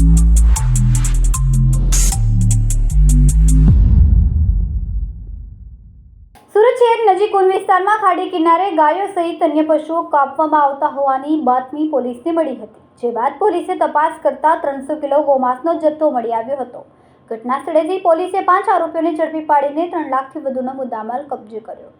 સુરત શહેર નજીક ઉન વિસ્તારમાં ખાડી કિનારે ગાયો સહિત અન્ય પશુઓ કાપવામાં આવતા હોવાની બાતમી પોલીસને મળી હતી, જે બાદ પોલીસે તપાસ કરતા ત્રણસો કિલો ગોમાંસનો જથ્થો મળી આવ્યો હતો. ઘટના સ્થળેથી પોલીસે પાંચ આરોપીઓને ઝડપી પાડીને ત્રણ લાખથી વધુનો મુદ્દામાલ કબજે કર્યો.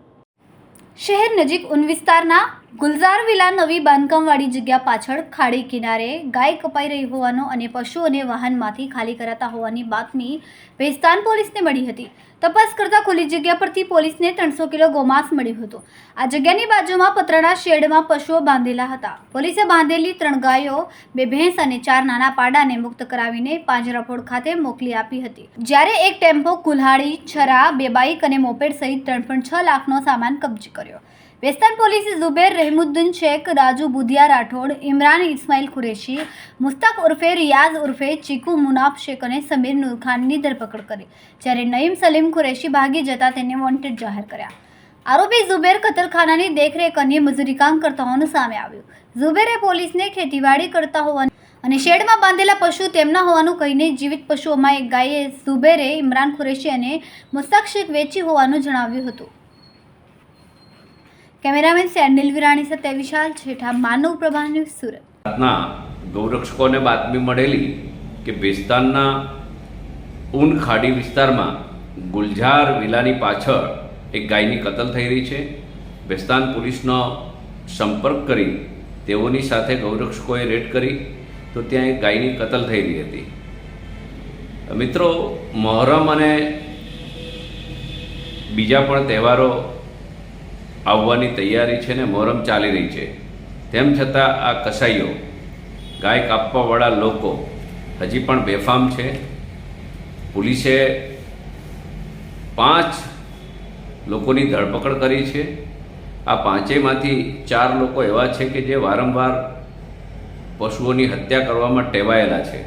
શહેર નજીક ઉન વિસ્તારના ગુલઝાર વિલા નવી બાંધકામવાળી જગ્યા પાછળ ખાડી કિનારે ગાય કપાઈ રહી હોવાનો અને પશુઓને વાહનમાંથી ખાલી કરાતા હોવાની બાતમી ભેસ્તાન પોલીસને મળી હતી. તપાસ કરતા ખુલ્લી જગ્યા પરથી પોલીસને ત્રણસો કિલો ગોમાંસ મળ્યું હતું. આ જગ્યાની બાજુમાં પતરાના શેડમાં પશુઓ બાંધેલા હતા. પોલીસે બાંધેલી ત્રણ ગાયો, બે ભેંસ અને ચાર નાના પાડાને મુક્ત કરાવીને પાંજરાપોળ ખાતે મોકલી આપી હતી. જ્યારે એક ટેમ્પો કુલ્હાડી, છરા, બે બાઇક અને મોપેડ સહિત ત્રણ પણ છ લાખનો સામાન કબજે કર્યો. વેસ્તાન પોલીસે ઝુબેર રહેમુદ્દીન શેખ, રાજુ બુધિયા રાઠોડ, ઇમરાન ઇસ્માઇલ કુરેશી મુસ્તાક ઉર્ફે રિયાઝ ઉર્ફે ચીકુ મુનાફ શેખ અને સમીર નુરખાનની ધરપકડ કરી, જ્યારે નઈમ સલીમ કુરેશી ભાગી જતા તેને વોન્ટેડ જાહેર કર્યા. આરોપી ઝુબેર કતલખાનાની દેખરેખ અને મજૂરી કામ કરતા હોવાનું સામે આવ્યું. ઝુબેરે પોલીસને ખેતીવાડી કરતા હોવાનું અને શેડમાં બાંધેલા પશુ તેમના હોવાનું કહીને જીવિત પશુઓમાં એક ગાયે ઝુબેરે ઇમરાન કુરેશી અને મુસ્તક શેખ વેચી હોવાનું જણાવ્યું હતું. કેમેરામેન સેન્ડિલ વિરાણી સાથે વિશાલ છેઠા, માનવ પ્રભા ન્યૂઝ સુરત. રાતના ગૌરક્ષકોને બાતમી મળેલી કે બેસ્તાનના ઊન ખાડી વિસ્તારમાં ગુલઝાર વિલાની પાછળ એક ગાયની કતલ થઈ રહી છે. બેસ્તાન પોલીસનો સંપર્ક કરી તેઓની સાથે ગૌરક્ષકોએ રેડ કરી તો ત્યાં એક ગાયની કતલ થઈ રહી હતી. મિત્રો, મહોરમ અને બીજા પણ તહેવારો આવવાની તૈયારી છે ને મોહરમ ચાલી રહી છે. તેમ છતાં આ કસાઈઓ, ગાય કાપવાવાળા લોકો, હજી પણ બેફામ છે. પોલીસે પાંચ લોકોની ધરપકડ કરી છે. આ પાંચેયમાંથી ચાર લોકો એવા છે કે જે વારંવાર પશુઓની હત્યા કરવામાં ટેવાયેલા છે.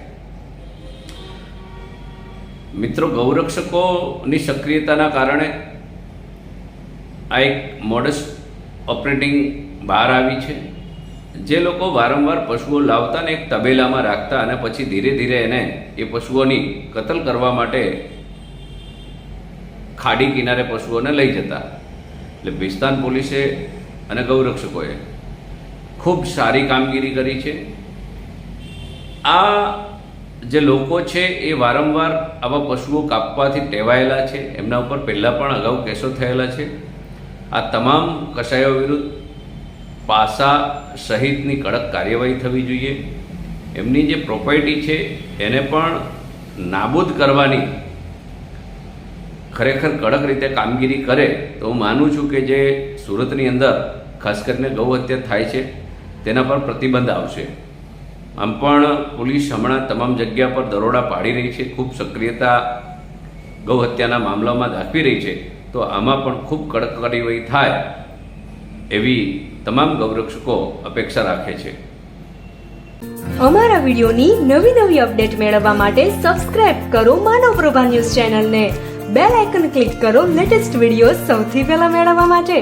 મિત્રો, ગૌરક્ષકોની સક્રિયતાના કારણે આ એક મોડસ ઓપરેટિંગ બહાર આવી છે. જે લોકો વારંવાર પશુઓ લાવતા ને એક તબેલામાં રાખતા અને પછી ધીરે ધીરે એને એ પશુઓની કતલ કરવા માટે ખાડી કિનારે પશુઓને લઈ જતા. એટલે ભિસ્તાન પોલીસે અને ગૌરક્ષકોએ ખૂબ સારી કામગીરી કરી છે. આ જે લોકો છે એ વારંવાર આવા પશુઓ કાપવાથી ટેવાયેલા છે. એમના ઉપર પહેલાં પણ અગાઉ કેસો થયેલા છે. આ તમામ કસાયો વિરુદ્ધ પાસા સહિતની કડક કાર્યવાહી થવી જોઈએ. એમની જે પ્રોપર્ટી છે, એને પણ નાબૂદ કરવાની ખરેખર કડક રીતે કામગીરી કરે તો હું માનું છું કે જે સુરતની અંદર, ખાસ કરીને ગૌ હત્યા થાય છે, તેના પર પ્રતિબંધ આવશે. આમ પણ પોલીસ હમણાં તમામ જગ્યા પર દરોડા પાડી રહી છે, ખૂબ સક્રિયતા ગૌ હત્યાના મામલામાં દાખવી રહી છે. તો આમાં પણ ખૂબ કડક કાર્યવાહી થાય એવી તમામ ગૌરક્ષકો અપેક્ષા રાખે છે. અમારા વિડિયોની નવી નવી અપડેટ મેળવવા માટે સબસ્ક્રાઇબ કરો માનવ પ્રભા ન્યૂઝ ચેનલને. બેલ આઇકન ક્લિક કરો લેટેસ્ટ વીડિયો સૌથી પહેલા મેળવવા માટે.